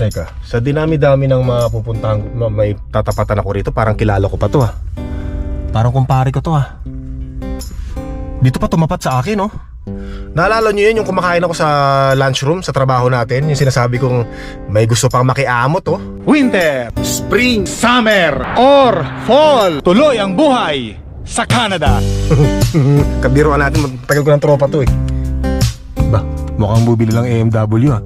Teka, sa dinami-dami ng mga pupuntahan, ma- may tatapatan ako rito, parang kilala ko pa to ha. Parang kumpare ko to ha. Dito pa tumapat sa akin, no? Naalala nyo yun yung kumakain ako sa lunchroom sa trabaho natin? Yung sinasabi kong may gusto pang makiamot, oh. Winter, Spring, Summer, or Fall. Tuloy ang buhay sa Canada. Kabiruan natin, matagal ko ng tropa to eh. Ba, mukhang bubili lang AMW ah.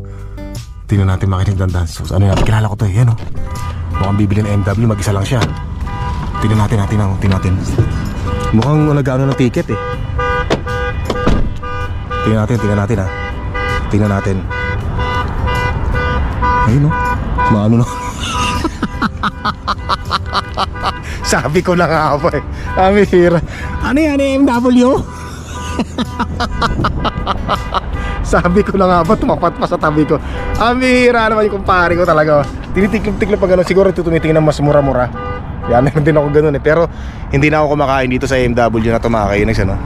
Tingnan natin makinig ng dance moves. Ano yan? Kilala ko to eh, yan oh. Mukhang bibili ng AMW, mag-isa lang siya. Tingnan natin, natin, natin, tingnan natin. Mukhang nag-ano ng ticket eh. Tingnan natin, tingnan natin ah. Tingnan natin. Ayun oh. Maano na. Sabi ko na nga po eh. Kami hira. Ano yan, AMW? Sabi ko na nga ba, tumapat pa sa tabi ko. Amira naman yung kumpare ko talaga. Tinitiklop-tiklop pa gano'n. Siguro ito tumitingin ng mas mura-mura. Yan, meron din ako gano'n eh. Pero hindi na ako kumakain dito sa AMW na tumakainis, ano?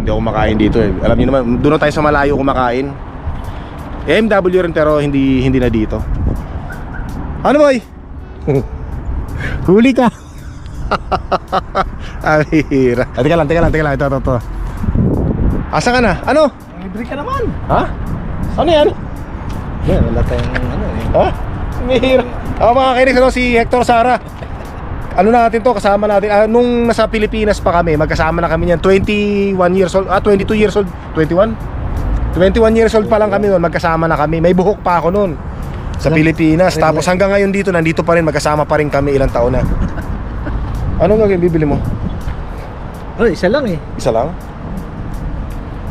Hindi ako kumakain dito eh. Alam niyo naman, doon na tayo sa malayo kumakain. AMW rin pero hindi hindi na dito. Ano boy? Huli ka. Amira. Ah, teka lang, teka lang, teka lang. Ito, ito, ito. Asa ka na? Ano? Libre ka naman. Ha? Ano yan? Yan, wala tayong ano eh. Ha? Mihira. Ako mga kainis, ano, si Hector Sara. Ano natin to, kasama natin. Ah, nung nasa Pilipinas pa kami, magkasama na kami niyan. 21 years old, ah, 22 years old. 21? 21 years old pa lang kami noon, magkasama na kami. May buhok pa ako noon sa Pilipinas. Tapos hanggang ngayon dito, nandito pa rin, magkasama pa rin kami ilang taon na. Anong gagawin bibili mo? Oh, isa lang eh. Isa lang?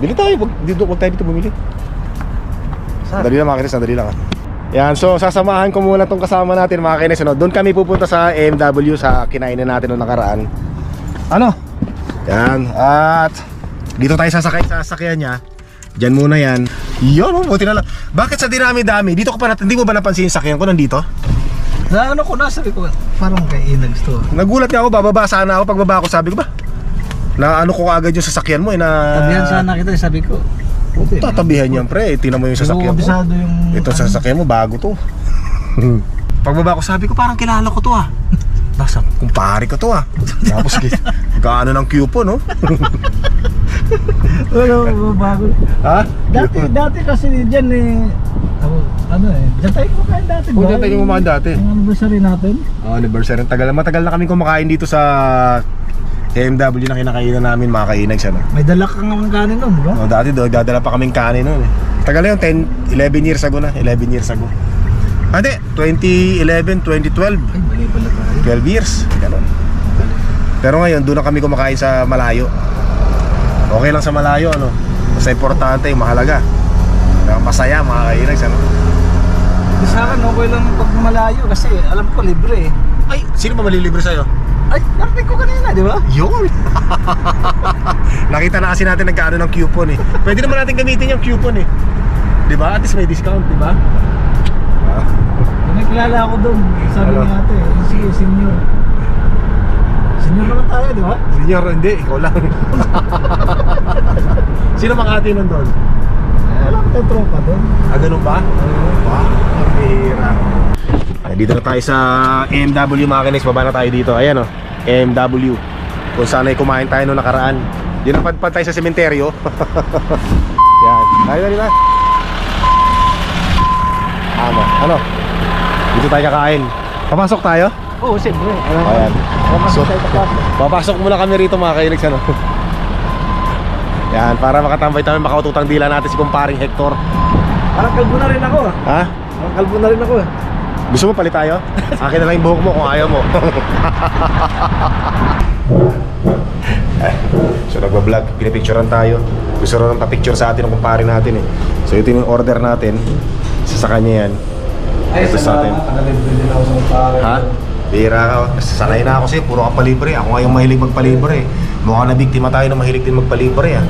Bili tayo, wag, dito, wag tayo dito bumili. Sa Dali lang mga kinis, dali lang ah. Yan, so sasamahan ko muna tong kasama natin mga kinis. Ano? Doon kami pupunta sa AMW sa kinainan natin noong nakaraan. Ano? Yan, at dito tayo sasakay sa sasakyan niya. Diyan muna yan. Yun, oh, buti na lang. Bakit sa dinami-dami? Dito ko pa natin, hindi mo ba napansin yung sakyan ko nandito? Na ano ko na, sabi ko, parang kay Inag gusto. Nagulat nga ako, bababa sana ako. Pagbaba ko, sabi ko ba? Na ano ko agad yung sasakyan mo eh, na... Tabihan sana kita, sabi ko. Puti. Tatabihan niyan pre, tingnan mo yung sasakyan ko. Bisado yung... Ito sa sasakyan mo, bago to. Pagbaba ko, sabi ko parang kilala ko to ah. Nasa, kumpare ko to ah. Tapos, gaano ng Q po, no? Ano, bago. Ha? Dati, dati kasi dyan eh, ako, ano eh, dyan tayo kumakain dati. Kung dyan tayo kumakain dati. Ang anniversary natin. Oh, anniversary. Tagal, matagal na kami kumakain dito sa AMW na kinakainan namin mga kainag siya, no? May dala kang ang kanin nun, di ba? Oh, dati do, dadala pa kaming kanin noon eh. Tagal na yun, 10, 11 years ago na. 11 years ago. Ah, Hindi, 2011, 2012. Ay, mali pala tayo. 12 years, ganun. Pero ngayon, doon na kami kumakain sa malayo. Okay lang sa malayo, ano? Basta importante, yung mahalaga. Masaya, mga kainags, ano? Di Sa akin, okay lang pag malayo kasi alam ko libre eh. Ay, sino ba malilibre sa'yo? Ay, narinig ko kanina, di ba? Yun! Nakita na kasi natin nagkaano ng coupon eh. Pwede naman natin gamitin yung coupon eh. Di ba? At least may discount, di ba? Ah. May kilala ako doon. Sabi Ano? ni ate, eh, sige, senior. Senior naman tayo, di ba? Senior, hindi. Ikaw lang. sino mga ate nun doon? Eh, alam ko tropa doon. Ah, ganun ba? Wow, ang bihira. Dito na tayo sa AMW mga kinis. Baba na tayo dito. Ayan o, AMW. Kung saan ay kumain tayo noong nakaraan. Yun ang padpad tayo sa sementeryo. Yan. Tayo na nila. Ano? Ano? Dito tayo kakain. Papasok tayo? Oo, siyempre. Ko. Ayan. Papasok So- tayo kapag. Papasok muna kami rito mga kainags ano. Yan, para makatambay tayo makaututang dila natin si kumparing Hector. Parang kalbo na rin ako ah. Ha? Parang kalbo na rin ako eh. Gusto mo palit tayo? Akin na lang yung buhok mo kung ayaw mo. So nagbablog, pinipicturean tayo. Gusto rin ng pa-picture sa atin ng kumpare natin eh. So ito yung order natin. Isa sa kanya yan. Ito sa atin. Ha? Bira ka. Sanay na ako sa'yo, puro ka palibre. Ako nga yung mahilig magpalibre eh. Mukhang na biktima tayo na mahilig din magpalibre ah.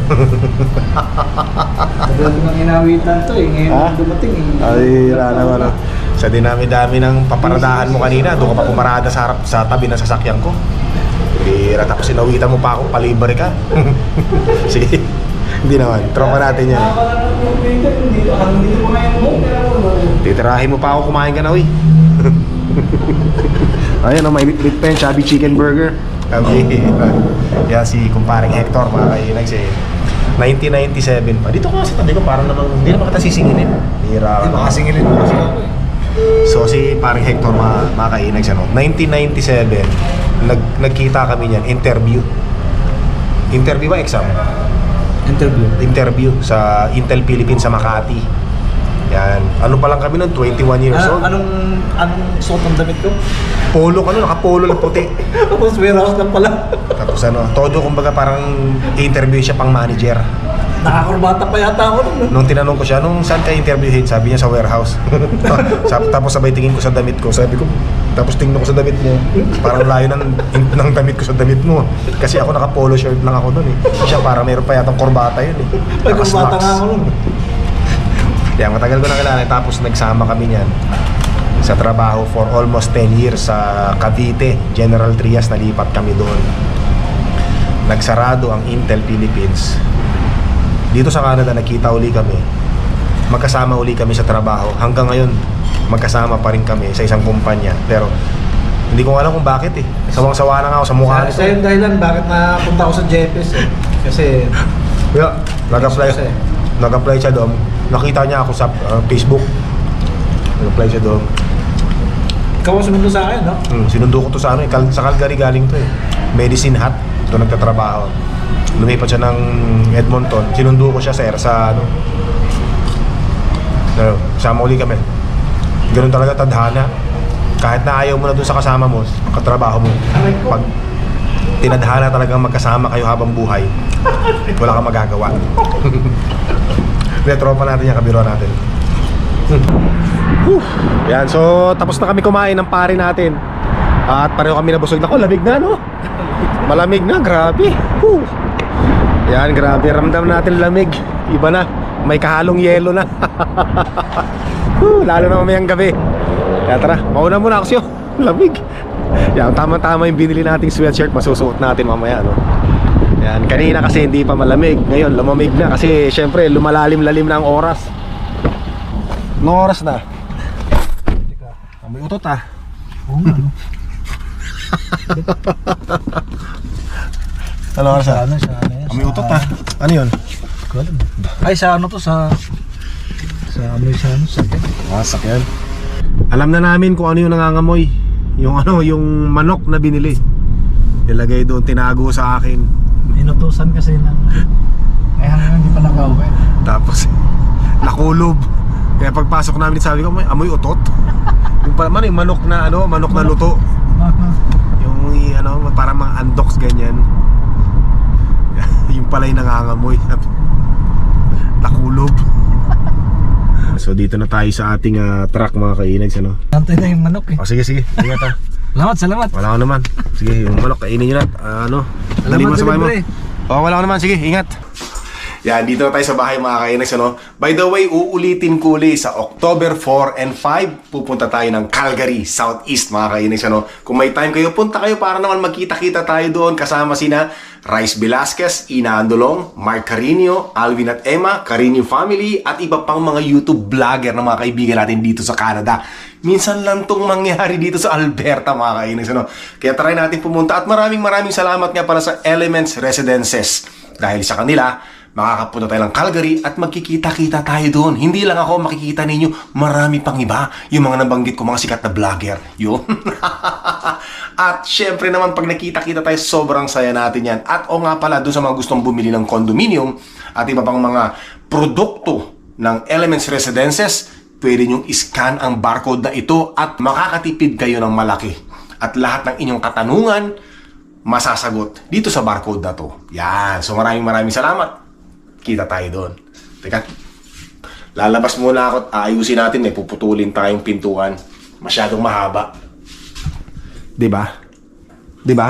Tagal ko nang inawitan to eh. Ngayon Ha? dumating eh. Ay, wala naman ah. Sa dinami-dami ng paparadahan mo kanina, doon ka pa pumarada sa, harap, sa tabi ng sasakyan ko. Bira, tapos sinawitan mo pa ako, palibre ka. Sige. Hindi naman, tropa natin yan. Titirahin mo pa ako, kumain ka na, uy. Ayun, oh, may meat pa yun, chubby chicken burger. Kami, yan si kumparing Hector, mga kainag, si 1997 pa. Dito ka sa tabi ko, parang namang, hindi naman kita sisingilin. Hira. Hindi, makasingilin mo kasi ako eh. So si paring Hector ma makainag siya no. 1997 nag nagkita kami niyan interview. Interview ba exam? Interview. Interview sa Intel Philippines sa Makati. Yan. Ano pa lang kami noon 21 years Ah, old. anong, anong suot ng damit ko? Polo ka no, naka-polo lang puti. Tapos warehouse lang pala. Tapos ano, todo kumbaga parang interview siya pang manager. Nakakurbata pa yata ako nun. Nung tinanong ko siya, nung saan ka interviewin? Sabi niya sa warehouse. Tapos sabay tingin ko sa damit ko. Sabi ko, tapos tingin ko sa damit mo. Parang layo ng, ng damit ko sa damit mo. Kasi ako naka-polo shirt lang ako doon eh. Siya parang mayroon pa yatang korbata yun eh. May Naka-slacks. nga ako nun. Kaya matagal ko na kilala. Tapos nagsama kami niyan sa trabaho for almost 10 years sa Cavite. General Trias, nalipat kami doon. Nagsarado ang Intel Philippines. Dito sa Canada, nakita uli kami. Magkasama uli kami sa trabaho. Hanggang ngayon, magkasama pa rin kami sa isang kumpanya. Pero, hindi ko alam kung bakit eh. Sawang-sawa na nga ako sa mukha Sa, nito. sa yung dahilan bakit napunta ako sa JPS eh. Kasi Kaya, nag-apply, Kasi- nag-apply siya doon. Nakita niya ako sa uh, Facebook. Nag-apply siya doon. ikaw ang sumundo sa akin, no? Hmm, sinundo ko to sa ano eh. Sa Calgary galing to eh. Medicine Hat. Ito nagtatrabaho. Lumipat siya ng Edmonton. Sinundo ko siya sir sa ano. Ano, sama uli kami. Ganun talaga tadhana. Kahit na ayaw mo na dun sa kasama mo, katrabaho mo. Pag tinadhana talagang magkasama kayo habang buhay, wala kang magagawa. Hindi, tropa natin yan, kabiro natin. Whew. Yan, so tapos na kami kumain ng pare natin. At pareho kami nabusog. Nako, lamig na no? Malamig na, grabe. Whew. Yan, grabe. Ramdam natin lamig. Iba na. May kahalong yelo na. Whew, lalo na mamayang gabi. Kaya tara, mauna muna ako siyo. Lamig. Yan, tama-tama yung binili nating sweatshirt. Masusuot natin mamaya, no? Yan, kanina kasi hindi pa malamig. Ngayon, lumamig na kasi syempre lumalalim-lalim na ang oras. Anong oras na? May utot ah. Oo nga, no? Ano oras Sa ah? ano, sa ano yan? Ah, may utot ah. Ano yun? Ko alam. Ay, sa ano to, sa... Sa amoy sa ano, sa Wasak yan. Alam na namin kung ano yung nangangamoy. Yung ano, yung manok na binili. Ilagay doon, tinago sa akin. Inutusan kasi ng... Ay, hanggang hindi pa nakauwi. Tapos, nakulob. Kaya pagpasok namin, sabi ko, may amoy utot. Yung pala man, yung manok na ano, manok na luto. Yung i- ano, parang mga andoks ganyan. Yung pala yung nangangamoy. Nakulob. So dito na tayo sa ating ah, truck mga kainags ano. Nantay na yung manok eh. O sige sige, ingat ah. Salamat, salamat. Wala ko naman. Sige, yung manok kainin niyo na. Ah, ano? Dali mo Salamat sa bahay mo. delivery. Oh, wala ko naman. Sige, ingat. Yan, dito na tayo sa bahay mga kainags ano. By the way, uulitin ko ulit sa October 4 and 5 pupunta tayo ng Calgary, Southeast mga kainags ano. Kung may time kayo, punta kayo para naman magkita-kita tayo doon kasama sina Rice Velasquez, Ina Andolong, Mark Carino, Alvin at Emma, Carino family at iba pang mga YouTube vlogger na mga kaibigan natin dito sa Canada. Minsan lang tong mangyari dito sa Alberta mga kainags ano. Kaya try natin pumunta at maraming maraming salamat nga pala sa Elements Residences. Dahil sa kanila, makakapunta tayo ng Calgary at magkikita-kita tayo doon. Hindi lang ako makikita ninyo, marami pang iba. Yung mga nabanggit ko, mga sikat na vlogger. Yun. at syempre naman, pag nakita-kita tayo, sobrang saya natin yan. At o nga pala, doon sa mga gustong bumili ng condominium at iba pang mga produkto ng Elements Residences, pwede nyong iscan ang barcode na ito at makakatipid kayo ng malaki. At lahat ng inyong katanungan, masasagot dito sa barcode na to. Yan. So maraming maraming salamat. Kita tayo doon. Teka. Lalabas muna ako at aayusin natin. May puputulin tayong pintuan. Masyadong mahaba. 'Di ba? 'Di ba?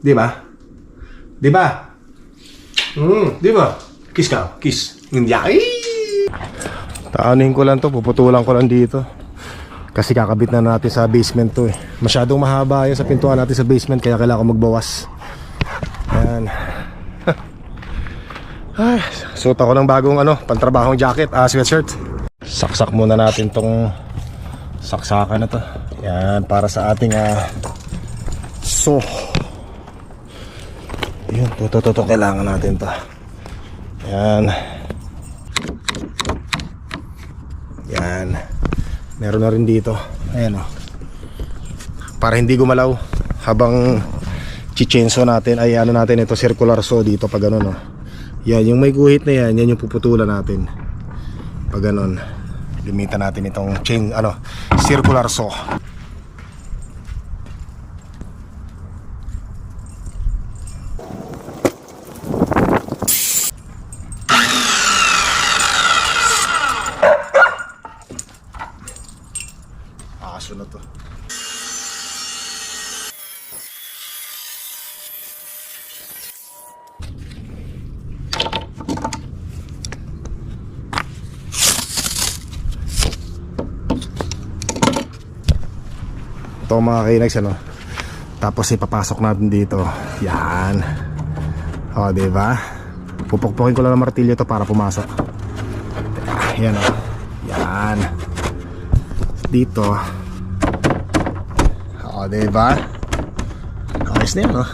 'Di ba? 'Di ba? Hmm, 'di ba? Kiss ka. Kiss. Hindi. Ay! Taanin ko lang to, puputulan ko lang dito. Kasi kakabit na natin sa basement to eh. Masyadong mahaba yan sa pintuan natin sa basement kaya kailangan ko magbawas. Ayan. Ay, suot ako ng bagong ano, pantrabahong jacket, ah, sweatshirt. Saksak muna natin tong saksakan na to. Yan, para sa ating ah, so. Yun, to, to, to, kailangan natin to. Yan. Yan. Meron na rin dito. Ayan o. Para hindi gumalaw habang chichenso natin ay ano natin ito circular saw dito pag ano no. Yan, yung may guhit na yan, yan yung puputulan natin. Pag ganon, limitan natin itong chain, ano, circular saw. Aso na to. Ito mga kinags ano. Tapos ipapasok natin dito. Yan. O, di ba? Pupukpukin ko lang ng martilyo to para pumasok. Yan o. Yan. Dito. O, di ba? Ayos na yan o.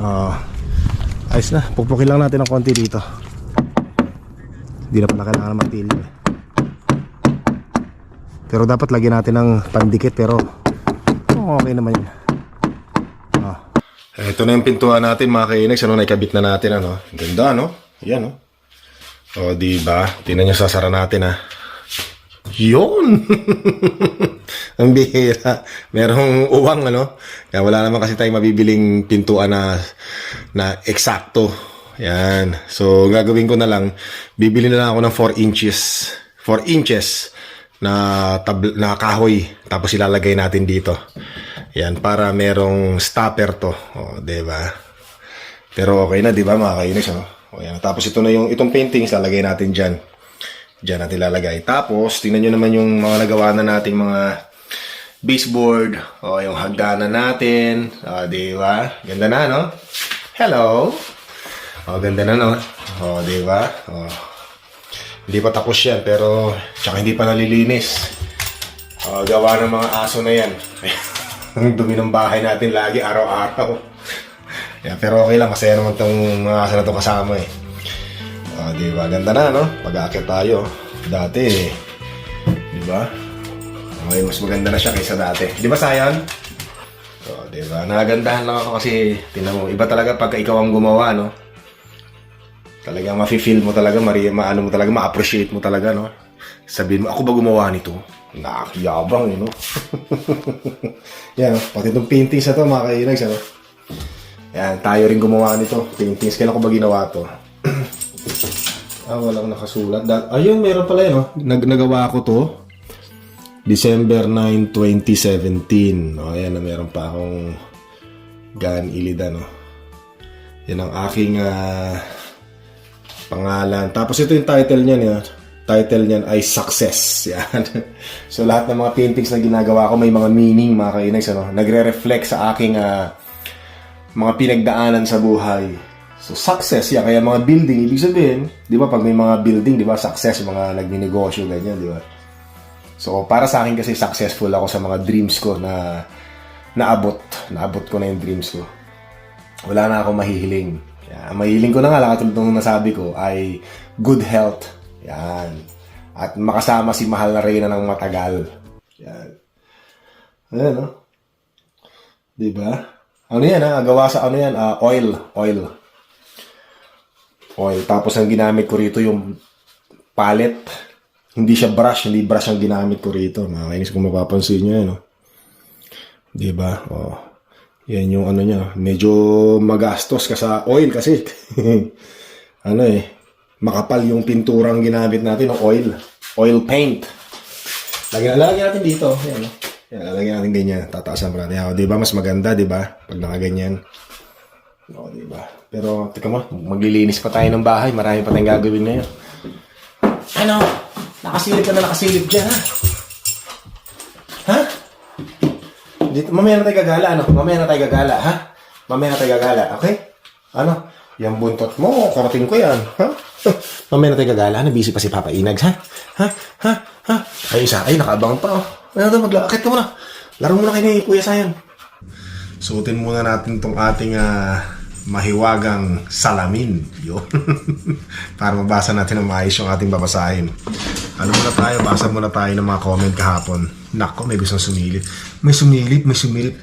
O. Ayos na. Pupukpukin lang natin ng konti dito. Hindi na pala kailangan ng martilyo eh. Pero dapat lagyan natin ng pandikit pero oh, okay naman yun. Oh. Ito na yung pintuan natin mga kainags. Ano, naikabit na natin. Ano? Ganda, no? Yan, no? O, di ba? Tingnan nyo sasara natin, ha? Yun! Ang bihira. Merong uwang, ano? Kaya wala naman kasi tayong mabibiling pintuan na, na eksakto. Yan. So, gagawin ko na lang, bibili na lang ako ng 4 inches. 4 inches na tab- na kahoy tapos ilalagay natin dito. Yan para merong stopper to. O, ba? Pero okay na, 'di ba, mga kainis, oh. O yan. Tapos ito na yung itong paintings lalagay natin diyan. Diyan natin lalagay. Tapos tingnan niyo naman yung mga nagawa na nating mga baseboard, o yung hagdanan natin, o, 'di ba? Ganda na, no? Hello. O, ganda na, no? O, 'di ba? O, hindi pa tapos yan, pero tsaka hindi pa nalilinis. Uh, gawa ng mga aso na yan. Ang dumi ng bahay natin lagi, araw-araw. yeah, pero okay lang, masaya naman itong mga aso na itong kasama eh. Uh, di ba? Ganda na, no? Pag-aakit tayo. Dati, eh. Di ba? Okay, mas maganda na siya kaysa dati. Di ba, Sayan? So, di ba? Nagandahan lang ako kasi, tinan mo, iba talaga pagka ikaw ang gumawa, no? Talagang mafe-feel mo talaga, Maria, maano mo talaga, ma-appreciate mo talaga, no? Sabihin mo, ako ba gumawa nito? Nakakiyabang, eh, no? Yan, pati itong paintings na to, mga kainags, ano? Yan, tayo rin gumawa nito. Paintings, kailan ko ba ginawa to? ah, walang nakasulat. Dat Ayun, meron pala yun, no? Nag nagawa ko to. December 9, 2017. O, ayan na, meron pa akong Gan Ilida, no? Yan ang aking ah, pangalan. Tapos ito yung title niyan, yun. Title niyan ay Success. Yan. so lahat ng mga paintings na ginagawa ko may mga meaning, mga kainags, ano? Nagre-reflect sa aking ah, mga pinagdaanan sa buhay. So success, yan. Kaya mga building, ibig sabihin, di ba, pag may mga building, di ba, success, mga nagninegosyo, ganyan, di ba? So, para sa akin kasi successful ako sa mga dreams ko na naabot. Naabot ko na yung dreams ko. Wala na akong mahihiling. Yan. Ang mahihiling ko na nga katulad ng nasabi ko, ay good health. Yan. At makasama si mahal na Reyna ng matagal. Yan. Ayan, no? Diba? Ano yan, ha? Gawa sa ano yan? Ah, oil. Oil. Oil. Tapos ang ginamit ko rito yung palette. Hindi siya brush, hindi brush ang ginamit ko rito. Nakakainis kung mapapansin nyo yan, no? Diba? Oh. Yan yung ano niya. Medyo magastos ka sa oil kasi. ano eh. Makapal yung pinturang ginamit natin ng oil. Oil paint. Lagyan, lagyan natin dito. Yan? Yan, lagyan natin ganyan. Tataasan pa natin. Oh, diba? Mas maganda, diba? Pag nakaganyan. O, diba? Pero, teka mo, maglilinis pa tayo ng bahay. Marami pa tayong gagawin ngayon. Ano? Nakasilip ka na nakasilip dyan? Ha? Dito, mamaya na tayo gagala, ano? Mamaya na tayo gagala, ha? Mamaya na tayo gagala, okay? Ano? Yung buntot mo, karating ko yan. Ha? Mamaya na tayo gagala. Na busy pa si Papa Inags, ha? Ha? Ha? Ha? Ay, isa. Ay, nakabang pa, oh. Ano daw, maglakit ka muna. Laro muna kayo ni Kuya Sayan. Suotin muna natin tong ating ah, mahiwagang salamin. Yun. Para mabasa natin ng maayos yung ating babasahin. Ano muna tayo? Basa muna tayo ng mga comment kahapon. Nako, may gustong sumilip. May sumilip, may sumilip.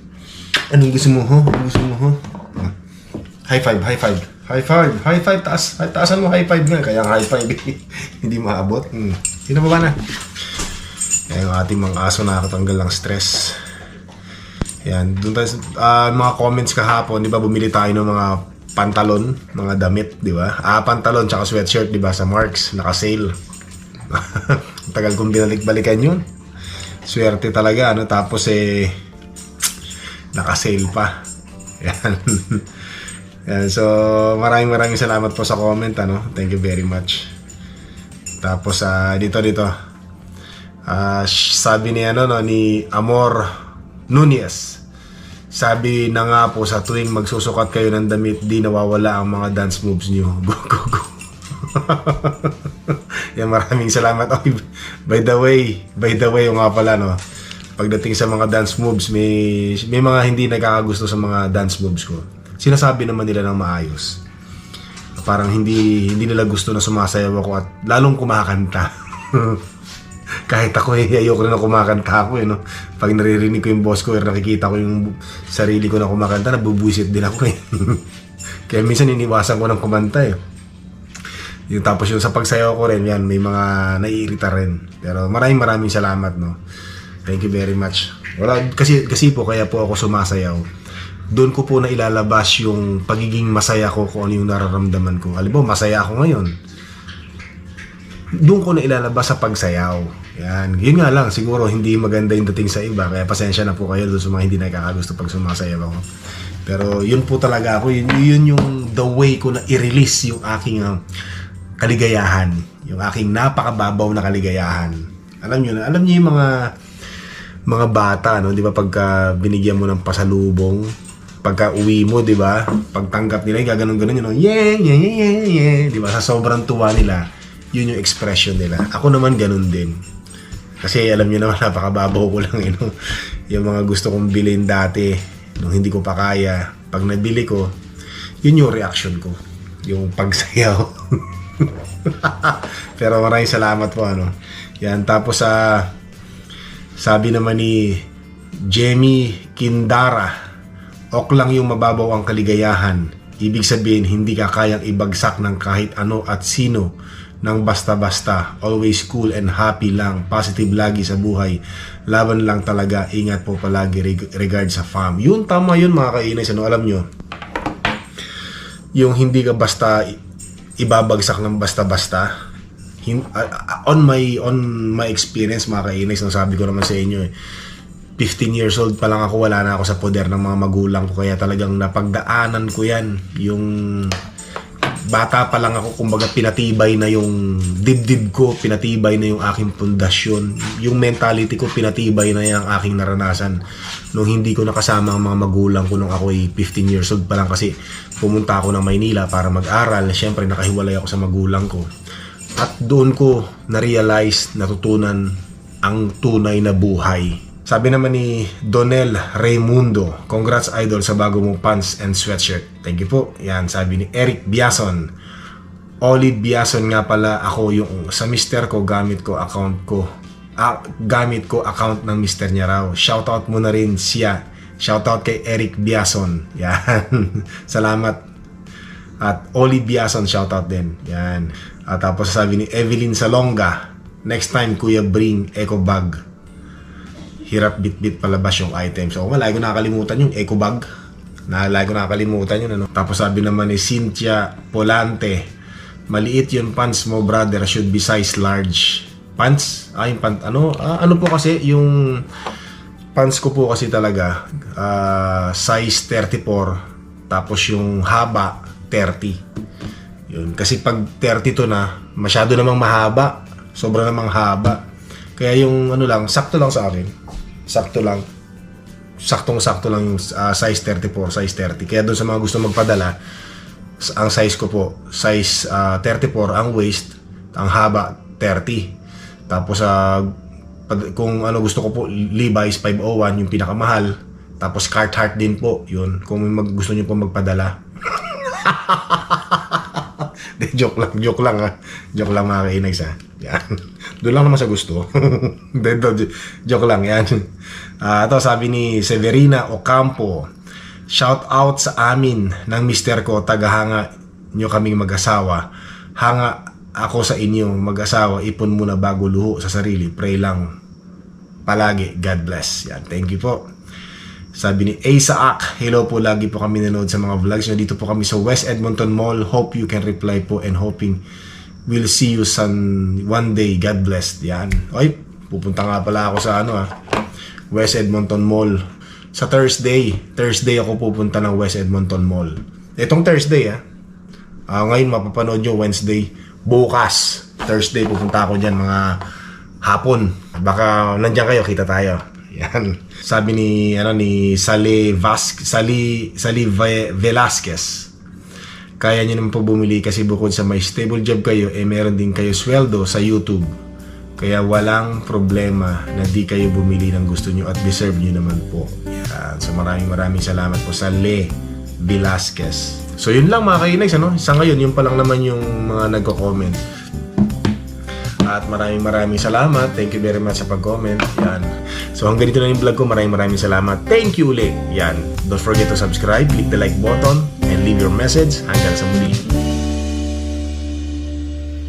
Anong gusto mo, ho? Anong gusto mo, ho? Ah. High five, high five. High five, high five, taas. High, taasan mo high five nga. Kaya high five, hindi maabot. Hmm. Sino ba ba na? Yan yung ating mga aso nakakatanggal ng stress. Yan, doon tayo, ah, mga comments kahapon, di ba, bumili tayo ng mga pantalon, mga damit, di ba? Ah, pantalon tsaka sweatshirt, di ba, sa Marks, naka-sale. Tagal kong binalik-balikan yun. Swerte talaga, ano, tapos eh, naka-sale pa. Yan. Yan, so, maraming maraming salamat po sa comment, ano, thank you very much. Tapos, ah, dito, dito, sh- sabi ni ano no ni Amor Nunez. Sabi na nga po sa tuwing magsusukat kayo ng damit, di nawawala ang mga dance moves niyo. Go go go. Yan maraming salamat. Oy, by the way, by the way, yung nga pala no. Pagdating sa mga dance moves, may may mga hindi nakakagusto sa mga dance moves ko. Sinasabi naman nila ng maayos. Parang hindi hindi nila gusto na sumasayaw ako at lalong kumakanta. kahit ako eh, ayoko na kumakanta ako eh, no? Pag naririnig ko yung boss ko or nakikita ko yung sarili ko na kumakanta, nabubuisit din ako eh. Kaya minsan iniwasan ko ng kumanta eh. Yung tapos yung sa pagsayaw ko rin, yan, may mga naiirita rin. Pero maraming maraming salamat, no? Thank you very much. Wala, kasi, kasi po, kaya po ako sumasayaw. Doon ko po na ilalabas yung pagiging masaya ko kung ano yung nararamdaman ko. Mo, masaya ako ngayon doon ko na ilalabas sa pagsayaw. Yan. Yun nga lang, siguro hindi maganda yung dating sa iba. Kaya pasensya na po kayo doon sa mga hindi nakakagusto pag sumasayaw ako. Pero yun po talaga ako. Yun, yun yung the way ko na i-release yung aking ah, kaligayahan. Yung aking napakababaw na kaligayahan. Alam nyo na, alam nyo yung mga mga bata, no? Di ba pagka binigyan mo ng pasalubong, pagka uwi mo, di ba? Pagtanggap nila, gaganon-ganon yun, no? yeah, yeah, yeah, yeah, yeah. Di ba? Sa sobrang tuwa nila, yun yung expression nila. Ako naman ganun din. Kasi alam niyo naman, napakababaw ko lang, you know? Yung mga gusto kong bilhin dati, nung hindi ko pa kaya, pag nabili ko, yun yung reaction ko. Yung pagsayaw. Pero maraming salamat po, ano. Yan, tapos sa sabi naman ni Jamie Kindara, ok lang yung mababaw ang kaligayahan. Ibig sabihin, hindi ka kayang ibagsak ng kahit ano at sino ng basta-basta. Always cool and happy lang. Positive lagi sa buhay. Laban lang talaga. Ingat po palagi reg- regard sa fam. Yun, tama yun mga kainis. Ano alam nyo? Yung hindi ka basta ibabagsak ng basta-basta. On my on my experience mga kainis, ang sabi ko naman sa inyo eh, 15 years old pa lang ako, wala na ako sa poder ng mga magulang ko. Kaya talagang napagdaanan ko yan. Yung bata pa lang ako, kumbaga pinatibay na yung dibdib ko, pinatibay na yung aking pundasyon. Yung mentality ko, pinatibay na yung aking naranasan. Nung hindi ko nakasama ang mga magulang ko nung ako ay 15 years old pa lang kasi pumunta ako ng Maynila para mag-aral. Siyempre, nakahiwalay ako sa magulang ko. At doon ko na-realize, natutunan ang tunay na buhay. Sabi naman ni Donel Raimundo, congrats idol sa bago mong pants and sweatshirt. Thank you po. Yan, sabi ni Eric Biason. Olive Biason nga pala ako yung sa mister ko gamit ko account ko. Ah, gamit ko account ng mister niya raw. Shoutout mo na rin siya. Shoutout kay Eric Biason. Yan. Salamat at Oli Biason, shoutout din. Yan. At tapos sabi ni Evelyn Salonga, next time kuya bring eco bag. Hirap bit-bit palabas yung item. So, malay ko nakakalimutan yung eco bag. Nalay ko nakakalimutan yun. Ano? Tapos sabi naman ni Cynthia Polante, maliit yung pants mo brother, should be size large. Pants? Ah, yung pant, ano? Ah, ano po kasi yung pants ko po kasi talaga ah, size 34 tapos yung haba 30 yun kasi pag 32 na masyado namang mahaba sobra namang haba kaya yung ano lang sakto lang sa akin sakto lang saktong sakto lang ah, size 34 size 30 kaya doon sa mga gusto magpadala Ang size ko po, size ah, 34 ang waist, ang haba 30. Tapos sa kung ano gusto ko po, Levi's 501 yung pinakamahal. Tapos Carhartt din po, yun. Kung mag, gusto niyo po magpadala. De, joke lang, joke lang ha. Joke lang mga kainags ha. Yan. Doon lang naman sa gusto. Joke lang yan. Ah, ito sabi ni Severina Ocampo. Shout out sa amin ng mister ko, tagahanga nyo kaming mag-asawa. Hanga ako sa inyo mag-asawa, ipon muna bago luho sa sarili. Pray lang palagi. God bless. Yan. Thank you po. Sabi ni Asaak, hello po, lagi po kami nanood sa mga vlogs nyo. Dito po kami sa West Edmonton Mall. Hope you can reply po and hoping we'll see you some one day. God bless. Yan. Oy, pupunta nga pala ako sa ano ah, West Edmonton Mall. Sa Thursday. Thursday ako pupunta ng West Edmonton Mall. Itong Thursday ah. Ah, ngayon mapapanood nyo Wednesday. Bukas, Thursday pupunta ako dyan mga hapon. Baka nandiyan kayo, kita tayo. Yan. Sabi ni ano ni Sally Vas Sally Sally Ve- Velasquez. Kaya niyo naman po bumili kasi bukod sa may stable job kayo, eh meron din kayo sweldo sa YouTube. Kaya walang problema na di kayo bumili ng gusto nyo at deserve nyo naman po. Yan. So maraming maraming salamat po sa Le Velasquez. So yun lang mga kainags, ano? Sa ngayon, yun pa lang naman yung mga nagko-comment. At maraming maraming salamat. Thank you very much sa pag-comment. Yan. So hanggang dito na yung vlog ko. Maraming maraming salamat. Thank you ulit. Yan. Don't forget to subscribe, click the like button, leave your message. Hanggang sa muli.